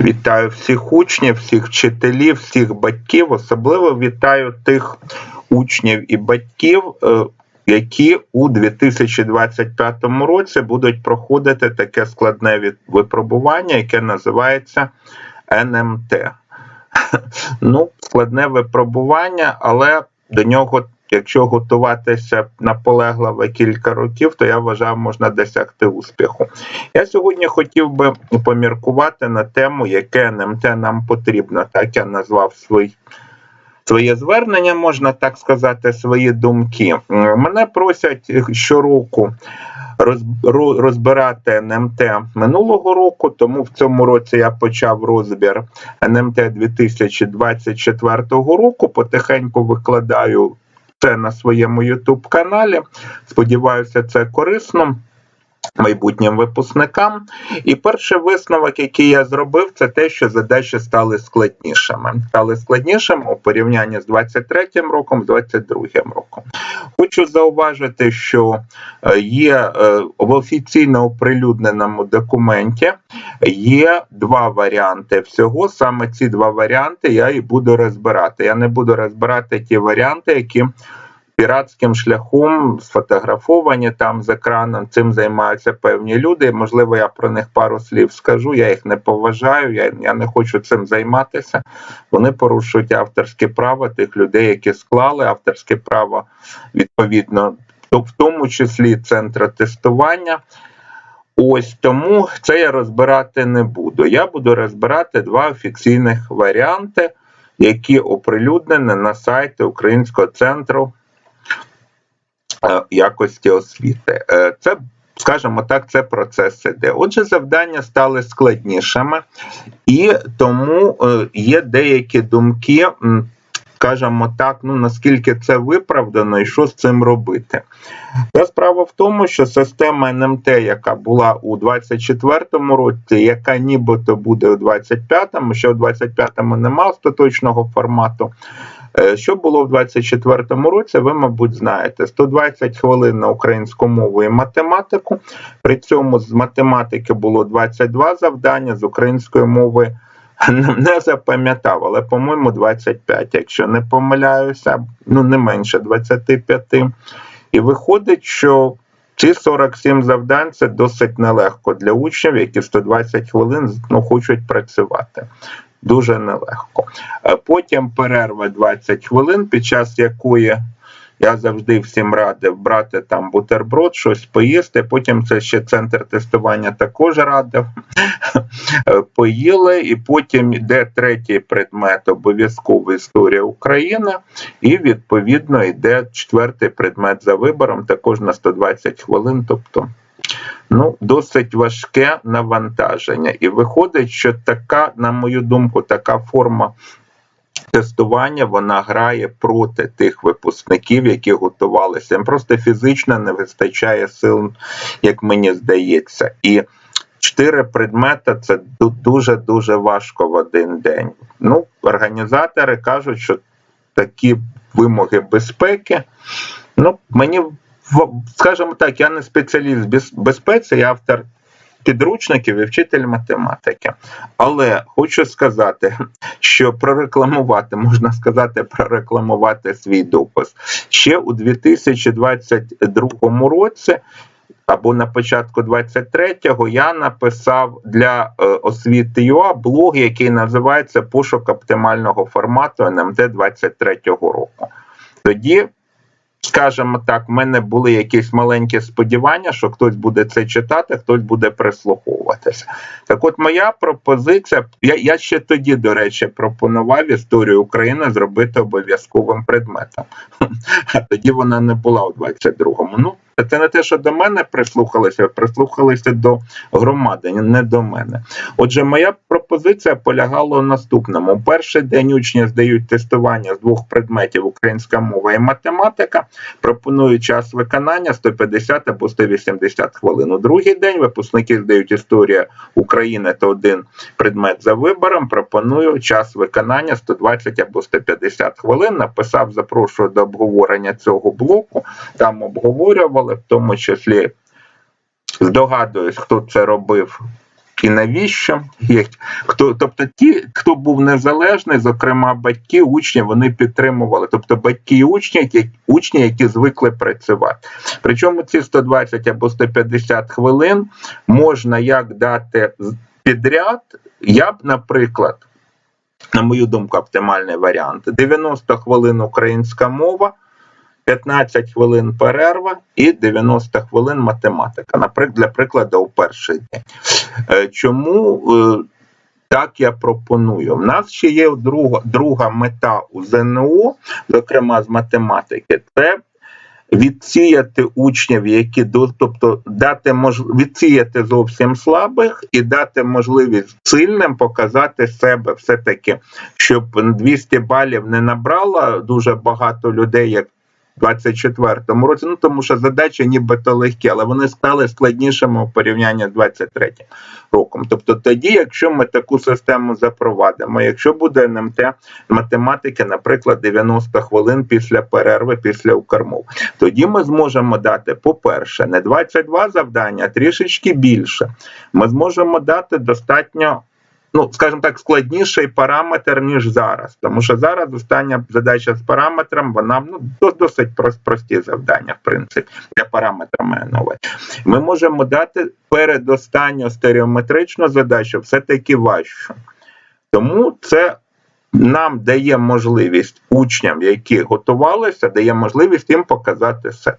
Вітаю всіх учнів, всіх вчителів, всіх батьків. Особливо вітаю тих учнів і батьків, е, які у 2025 році будуть проходити таке складне випробування, яке називається НМТ. Ну, складне випробування, але до нього, якщо готуватися наполегливо кілька років, то я вважаю, можна досягти успіху. Я сьогодні хотів би поміркувати на тему, яке НМТ нам потрібно. Так я назвав свій. Своє звернення, можна так сказати, свої думки. Мене просять щороку розбирати НМТ минулого року, тому в цьому році я почав розбір НМТ 2024 року. Потихеньку викладаю це на своєму YouTube каналі. Сподіваюся, це корисно майбутнім випускникам. І перший висновок, який я зробив, це те, що задачі стали складнішими. Стали складнішими у порівнянні з 23-м роком, з 22-м роком. Хочу зауважити, що е, є е, в офіційно оприлюдненому документі є два варіанти всього. Саме ці два варіанти я і буду розбирати. Я не буду розбирати ті варіанти, які піратським шляхом сфотографовані там з екраном. Цим займаються певні люди. Можливо, я про них пару слів скажу. Я їх не поважаю, я, я не хочу цим займатися. Вони порушують авторське право тих людей, які склали авторське право відповідно, то в тому числі центра тестування. Ось тому це я розбирати не буду. Я буду розбирати два офіційних варіанти, які оприлюднені на сайті Українського центру якості освіти. Е, Це, скажімо так, це процес іде. Отже, завдання стали складнішими, і тому е, є деякі думки. Скажімо так, ну наскільки це виправдано і що з цим робити. Та справа в тому, що система НМТ, яка була у 24-му році, яка нібито буде у 25-му, ще у 25-му нема остаточного формату. Е, Що було в 24-му році, ви, мабуть, знаєте. 120 хвилин на українську мову і математику. При цьому з математики було 22 завдання, з української мови не запам'ятав, але, по-моєму, 25, якщо не помиляюся, ну не менше 25. І виходить, що ці 47 завдань це досить нелегко для учнів, які 120 хвилин ну, хочуть працювати. Дуже нелегко. Е, Потім перерва 20 хвилин, під час якої я завжди всім радив брати там бутерброд, щось поїсти. Потім це ще центр тестування також радив. Е, Поїли, і потім йде третій предмет обов'язково історія України, і відповідно йде четвертий предмет за вибором, також на 120 хвилин. Тобто ну, досить важке навантаження. І виходить, що така, на мою думку, така форма тестування вона грає проти тих випускників, які готувалися. Їм просто фізично не вистачає сил, як мені здається. І чотири предмети це дуже дуже важко в один день. Ну, організатори кажуть, що такі вимоги безпеки. Ну, мені скажімо так, я не спеціаліст безпеці, я автор підручників і вчитель математики. Але хочу сказати, що прорекламувати, можна сказати, прорекламувати свій допис. Ще у 2022 році. Або на початку 23-го я написав для е, освіти ЮА блог, який називається Пошук оптимального формату НМТ 23-го року. Тоді, скажімо так, в мене були якісь маленькі сподівання, що хтось буде це читати, хтось буде прислуховуватися. Так от моя пропозиція, я, я ще тоді, до речі, пропонував історію України зробити обов'язковим предметом. А тоді вона не була у 22-му. Ну, це не те, що до мене прислухалися, прислухалися до громади, не до мене. Отже, моя пропозиція полягала в наступному: перший день учні здають тестування з двох предметів українська мова і математика. Пропоную час виконання 150 або 180 хвилин. У другий день випускники здають історія України та один предмет за вибором. Пропоную час виконання 120 або 150 хвилин. Написав, запрошую до обговорення цього блоку. Там обговорювали, в тому числі здогадуюсь, хто це робив. і навіщо хто, тобто ті, хто був незалежний, зокрема батьки, учні, вони підтримували. Тобто батьки і учні, учні, які звикли працювати. Причому ці 120 або 150 хвилин можна як дати підряд. Я б, наприклад, на мою думку, оптимальний варіант: 90 хвилин українська мова. 15 хвилин перерва і 90 хвилин математика. Наприклад, для прикладу, у перший день. Е, чому е, так я пропоную? У нас ще є друга друга мета у ЗНО, зокрема з математики, це відсіяти учнів, які тобто дати мож... відсіяти зовсім слабих і дати можливість сильним показати себе все-таки, щоб 200 балів не набрало дуже багато людей, як 24-му році. Ну тому що задачі нібито легкі, але вони стали складнішими у порівнянні з 23 роком. Тобто, тоді, якщо ми таку систему запровадимо, якщо буде НМТ математики, наприклад, 90 хвилин після перерви, після укрмов, тоді ми зможемо дати, по-перше, не 22 завдання, а трішечки більше. Ми зможемо дати достатньо ну, скажімо так, складніший параметр, ніж зараз. Тому що зараз остання задача з параметром, вона ну, досить прості завдання, в принципі, для параметра нове. Ми можемо дати передостанню стереометричну задачу все-таки важчу. Тому це. Нам дає можливість учням, які готувалися, дає можливість їм показати себе.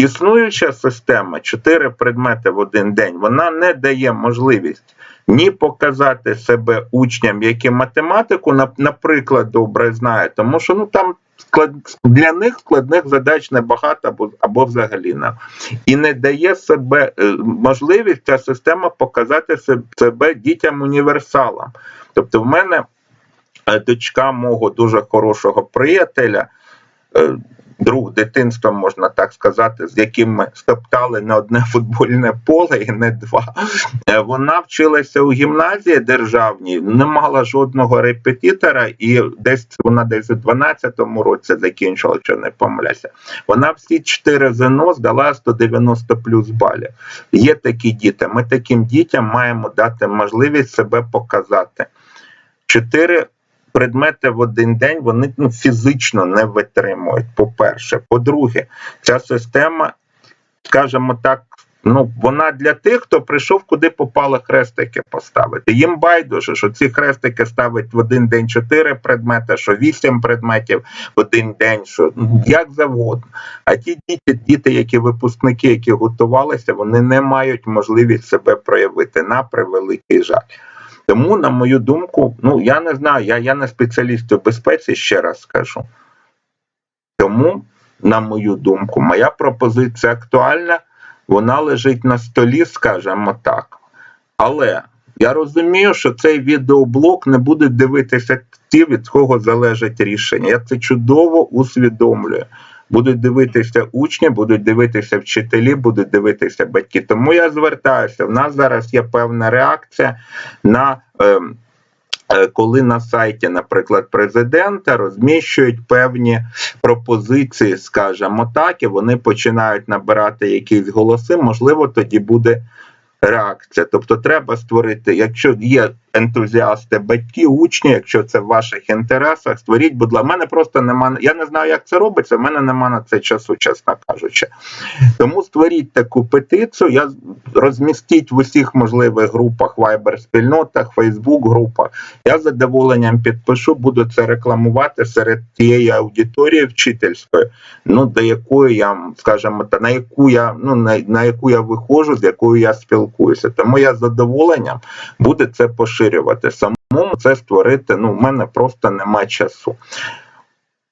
Існуюча система 4 предмети в один день, вона не дає можливість ні показати себе учням, які математику, наприклад, добре знають, тому що ну там склад для них складних задач небагато або або взагалі не. І не дає себе е, можливість ця система показати себе дітям універсалам. Тобто, в мене е, дочка мого дуже хорошого приятеля. Е, друг дитинства, можна так сказати, з яким ми стоптали не одне футбольне поле і не два. Е, вона вчилася у гімназії державній, не мала жодного репетитора, і десь вона десь у 12-му році закінчила, що не помиляюся. Вона всі чотири ЗНО здала 190 плюс балів. Є такі діти. Ми таким дітям маємо дати можливість себе показати. Чотири предмети в один день вони ну, фізично не витримують. По-перше, по-друге, ця система, скажімо так, ну вона для тих, хто прийшов, куди попали хрестики поставити. Їм байдуже, що ці хрестики ставить в один день чотири предмети, що вісім предметів в один день, що ну, як завгодно. А ті діти, діти, які випускники, які готувалися, вони не мають можливість себе проявити на превеликий жаль. Тому, на мою думку, ну я не знаю, я я не спеціаліст у безпеці, ще раз скажу. Тому, на мою думку, моя пропозиція актуальна, вона лежить на столі, скажімо так. Але я розумію, що цей відеоблог не буде дивитися ті, від кого залежить рішення. Я це чудово усвідомлюю будуть дивитися учні, будуть дивитися вчителі, будуть дивитися батьки. Тому я звертаюся. В нас зараз є певна реакція на. Ем, е, коли на сайті, наприклад, президента розміщують певні пропозиції, скажімо так, і вони починають набирати якісь голоси, можливо, тоді буде реакція. Тобто, треба створити, якщо є ентузіасти, батьки, учні, якщо це в ваших інтересах, створіть, будь ласка, мене просто немає. Я не знаю, як це робиться. в мене немає на це часу, чесно кажучи. Тому створіть таку петицію. Я розмістіть в усіх можливих групах, вайбер спільнотах, Фейсбук групах. Я з задоволенням підпишу, буду це рекламувати серед тієї аудиторії вчительської, ну до якої я скажімо, та на яку я ну на, на яку я виходжу, з якою я спілкуюся. Тому я з задоволенням буде це поширювати розширювати. Самому це створити, ну, в мене просто нема часу.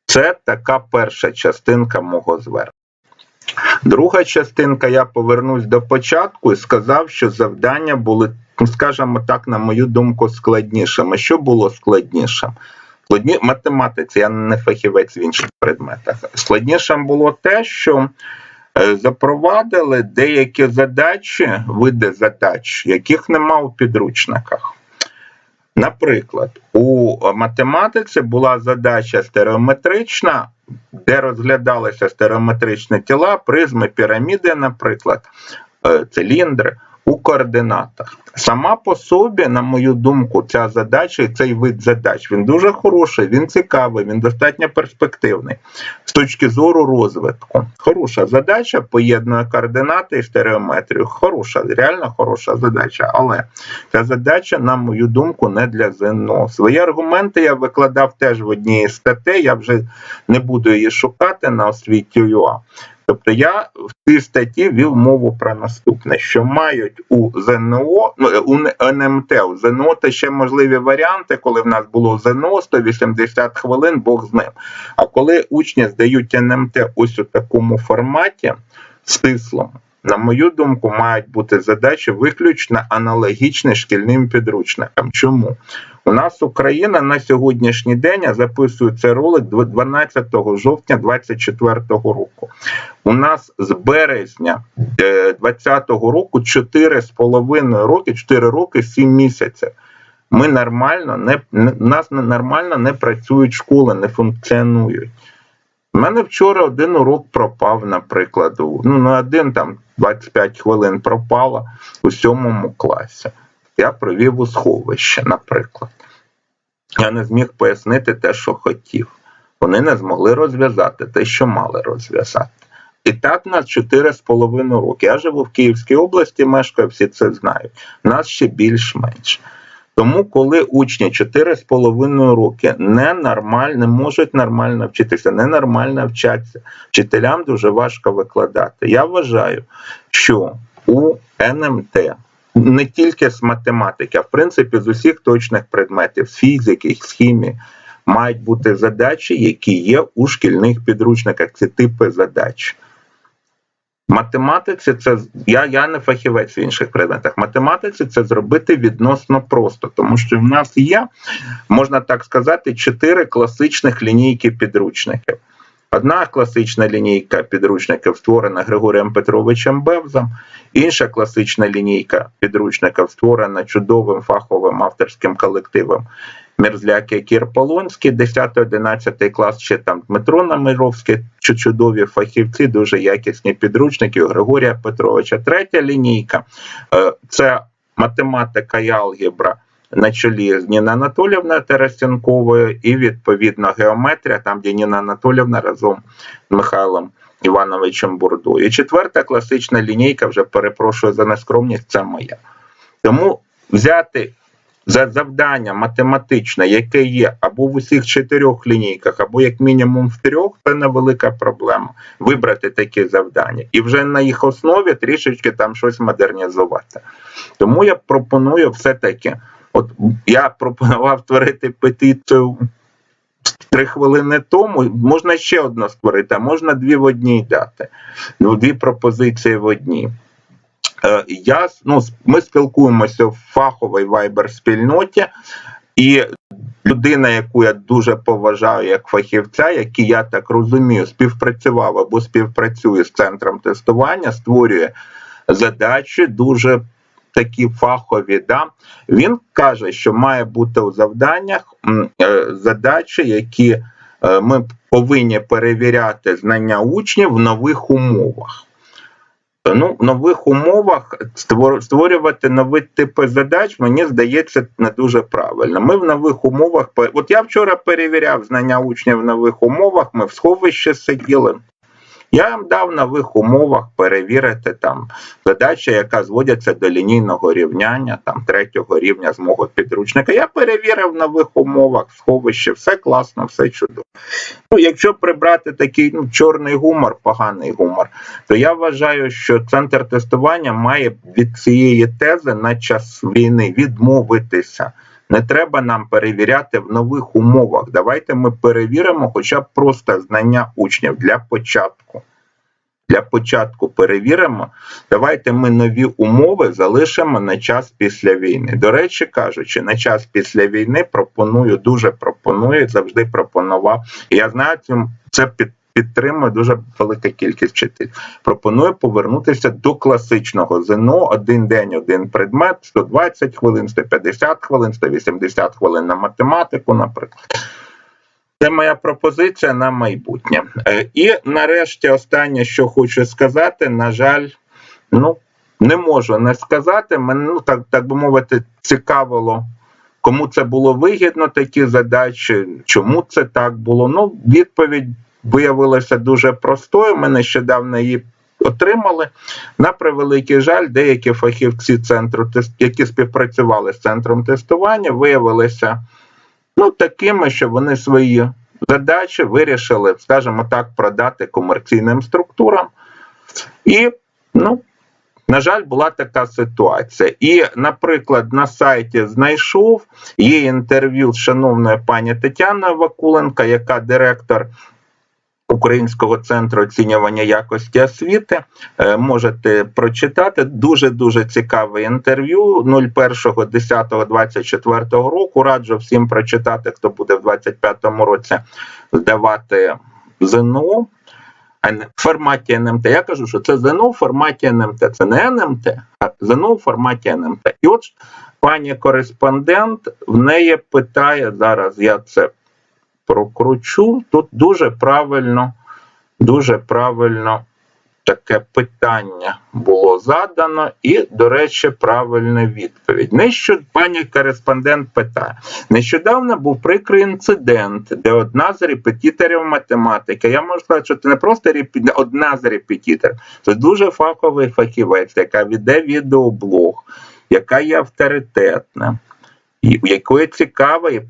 Це така перша частинка мого звернення. Друга частинка, я повернусь до початку і сказав, що завдання були, скажімо так, на мою думку, складнішими. Що було складнішим? Складні математиці, я не фахівець в інших предметах. Складнішим було те, що е, запровадили деякі задачі, види задач, яких нема у підручниках. Наприклад, у математиці була задача стереометрична, де розглядалися стереометричні тіла, призми, піраміди, наприклад, е, циліндри. У координатах. Сама по собі, на мою думку, ця задача і цей вид задач він дуже хороший, він цікавий, він достатньо перспективний з точки зору розвитку. Хороша задача поєднує координати і стереометрію. Хороша, реально хороша задача. Але ця задача, на мою думку, не для ЗНО. Свої аргументи я викладав теж в одній із статей. Я вже не буду її шукати на освіті ЮА. Тобто я в цій статті вів мову про наступне, що мають у ЗНО, ну у НМТ, у ЗНО це ще можливі варіанти, коли в нас було ЗНО 180 хвилин, Бог з ним. А коли учні здають НМТ ось у такому форматі стислому, на мою думку, мають бути задачі виключно аналогічні шкільним підручникам. Чому? У нас Україна на сьогоднішній день я записую ролик 12 жовтня 2024 року. У нас з березня 2020 року 4,5 роки, 4 роки 7 місяців. Ми нормально не нас нормально не працюють школи, не функціонують. У мене вчора один урок пропав, наприклад. Ну, не один там 25 хвилин пропало у сьомому класі. Я провів у сховище, наприклад. Я не зміг пояснити те, що хотів. Вони не змогли розв'язати те, що мали розв'язати. І так нас 4,5 роки. Я живу в Київській області, мешкаю, всі це знають. Нас ще більш-менш. Тому, коли учні 4,5 роки ненормально, не можуть нормально вчитися, ненормально вчаться, вчителям дуже важко викладати. Я вважаю, що у НМТ не тільки з математики, а в принципі з усіх точних предметів, з фізики, з хімії, мають бути задачі, які є у шкільних підручниках. Це типи задач. Математиці це я я не фахівець в інших предметах. Математиці це зробити відносно просто, тому що в нас є, можна так сказати, чотири класичних лінійки підручників. Одна класична лінійка підручників створена Григорієм Петровичем Бевзом, інша класична лінійка підручників створена чудовим фаховим авторським колективом Мерзляк і Кір Полонський, 10-11 клас, ще там Дмитро Намировський, чудові фахівці, дуже якісні підручники Григорія Петровича. Третя лінійка е, це математика і алгебра на чолі з Ніна Анатолівною Тересенковою і відповідно геометрія, там де Ніна Анатолівна разом з Михайлом Івановичем Бурдою. І четверта класична лінійка, вже перепрошую за нескромність, це моя. Тому взяти за завдання математичне, яке є або в усіх чотирьох лінійках, або як мінімум в трьох, це невелика проблема. Вибрати такі завдання і вже на їх основі трішечки там щось модернізувати. Тому я пропоную все-таки. От я пропонував створити петицію три хвилини тому. Можна ще одну створити, а можна дві в одній дати. Ну, дві пропозиції в одній. Е, я, ну, Ми спілкуємося в фаховій вайбер-спільноті, і людина, яку я дуже поважаю як фахівця, який я так розумію, співпрацював або співпрацює з центром тестування, створює задачі дуже такі фахові. Да? Він каже, що має бути у завданнях е, задачі, які е, ми повинні перевіряти знання учнів в нових умовах. Ну, в нових умовах створювати нові типи задач, мені здається, не дуже правильно. Ми в нових умовах От я вчора перевіряв знання учнів в нових умовах, ми в сховищі сиділи. Я їм дав в нових умовах перевірити там задача, яка зводиться до лінійного рівняння, там третього рівня з мого підручника. Я перевірив в нових умовах сховище, все класно, все чудово. Ну, Якщо прибрати такий ну, чорний гумор, поганий гумор, то я вважаю, що центр тестування має від цієї тези на час війни відмовитися. Не треба нам перевіряти в нових умовах. Давайте ми перевіримо хоча б просто знання учнів для початку. Для початку перевіримо. Давайте ми нові умови залишимо на час після війни. До речі, кажучи, на час після війни пропоную, дуже пропоную, завжди пропонував. Я знаю, це під підтримує дуже велика кількість вчителів. Пропоную повернутися до класичного ЗНО один день, один предмет, 120 хвилин, 150 хвилин, 180 хвилин на математику, наприклад. Це моя пропозиція на майбутнє. Е, і нарешті, останнє, що хочу сказати, на жаль, ну, не можу не сказати. Мене, ну, так, так би мовити, цікавило, кому це було вигідно, такі задачі, чому це так було. Ну, відповідь виявилася дуже простою. Ми нещодавно її отримали. На превеликий жаль, деякі фахівці центру, які співпрацювали з центром тестування, виявилися ну, такими, що вони свої задачі вирішили, скажімо так, продати комерційним структурам. І, ну, на жаль, була така ситуація. І, наприклад, на сайті знайшов є інтерв'ю з шановною пані Тетяною Вакуленко, яка директор Українського центру оцінювання якості освіти. Е, Можете прочитати дуже дуже цікаве інтерв'ю 01.10.24 року. Раджу всім прочитати, хто буде в 25-му році здавати ЗНО. В форматі НМТ. Я кажу, що це ЗНО в форматі НМТ. Це не НМТ, а ЗНО в форматі НМТ. І от пані кореспондент в неї питає зараз. Я це прокручу. Тут дуже правильно, дуже правильно таке питання було задано, і, до речі, правильна відповідь. Нещодавно пані кореспондент питає: нещодавно був прикрий інцидент, де одна з репетиторів математики. Я можу сказати, що це не просто репі- одна з репетиторів, це дуже фаховий фахівець, яка веде відеоблог, яка є авторитетна, у якої цікава і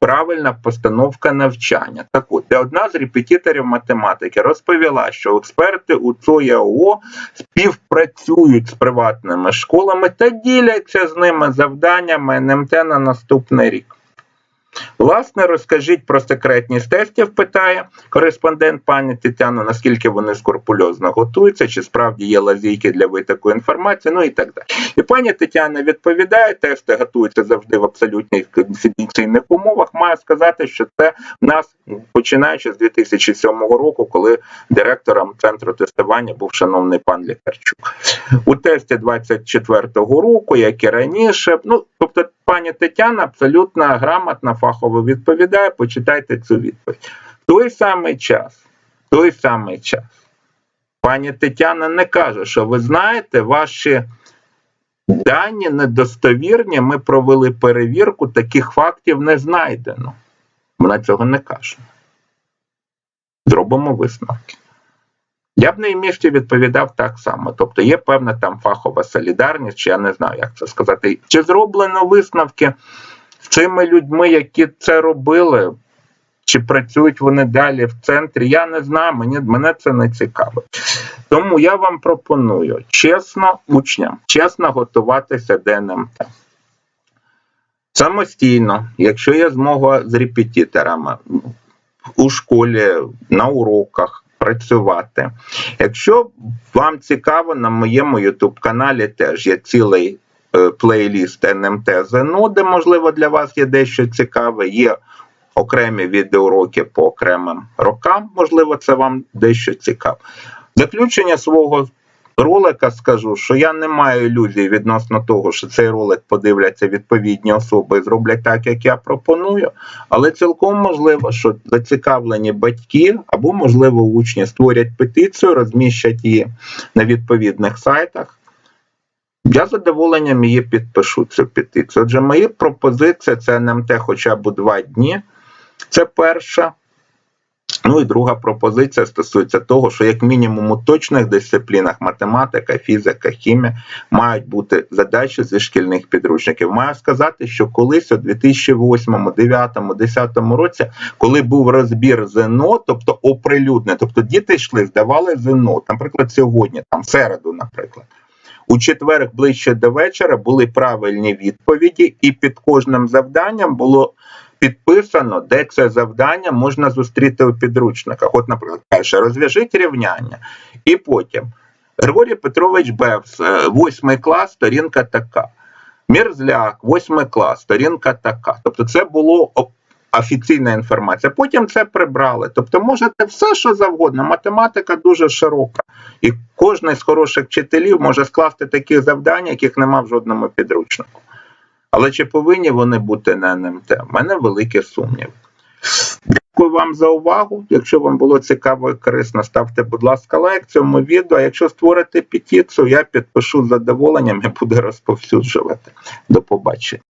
правильна постановка навчання. Так от, де одна з репетиторів математики розповіла, що експерти у ЦОЯО співпрацюють з приватними школами та діляться з ними завданнями НМТ на наступний рік. Власне, розкажіть про секретність тестів, питає кореспондент пані Тетяно, наскільки вони скрупульозно готуються, чи справді є лазійки для витоку інформації, ну і так далі. І пані Тетяна відповідає, тести готуються завжди в абсолютних конфіденційних умовах. Маю сказати, що це в нас починаючи з 2007 року, коли директором центру тестування був шановний пан Лікарчук. У тесті 24-го року, як і раніше, ну тобто пані Тетяна абсолютно грамотно, фахово відповідає. Почитайте цю відповідь. Той самий час, той самий час, пані Тетяна не каже, що ви знаєте, ваші дані недостовірні. Ми провели перевірку, таких фактів не знайдено. Вона цього не каже. Зробимо висновки. Я б на її місці відповідав так само. Тобто є певна там фахова солідарність, чи я не знаю, як це сказати. Чи зроблено висновки з цими людьми, які це робили, чи працюють вони далі в центрі? Я не знаю, мені, мене це не цікавить. Тому я вам пропоную чесно учням, чесно готуватися до НМТ. Самостійно, якщо є змога з репетиторами у школі, на уроках працювати. Якщо вам цікаво, на моєму YouTube каналі теж є цілий плейліст НМТ ЗНО, де, можливо, для вас є дещо цікаве. Є окремі відеоуроки по окремим рокам, можливо, це вам дещо цікаво. Заключення свого ролика скажу, що я не маю ілюзій відносно того, що цей ролик подивляться відповідні особи і зроблять так, як я пропоную. Але цілком можливо, що зацікавлені батьки або, можливо, учні створять петицію, розміщать її на відповідних сайтах. Я задоволенням її підпишу цю петицію. Отже, мої пропозиції це НМТ хоча б два дні. Це перша. Ну і друга пропозиція стосується того, що як мінімум у точних дисциплінах математика, фізика, хімія мають бути задачі зі шкільних підручників. Маю сказати, що колись у 2008, 2009, 2010 році, коли був розбір ЗНО, тобто оприлюдне, тобто діти йшли, здавали ЗНО, наприклад, сьогодні, там в середу, наприклад. У четвер ближче до вечора були правильні відповіді, і під кожним завданням було підписано, де це завдання можна зустріти у підручниках. От, наприклад, перше, розв'яжіть рівняння. І потім Григорій Петрович Бевс, е, восьмий клас, сторінка така. Мірзляк, восьмий клас, сторінка така. Тобто, це було офіційна інформація. Потім це прибрали. Тобто, можете все, що завгодно. Математика дуже широка. І кожен з хороших вчителів може скласти такі завдання, яких нема в жодному підручнику. Але чи повинні вони бути на НМТ? У мене великі сумніви. Дякую вам за увагу. Якщо вам було цікаво і корисно, ставте, будь ласка, лайк цьому відео. А якщо створите петицію, я підпишу з задоволенням і буду розповсюджувати. До побачення.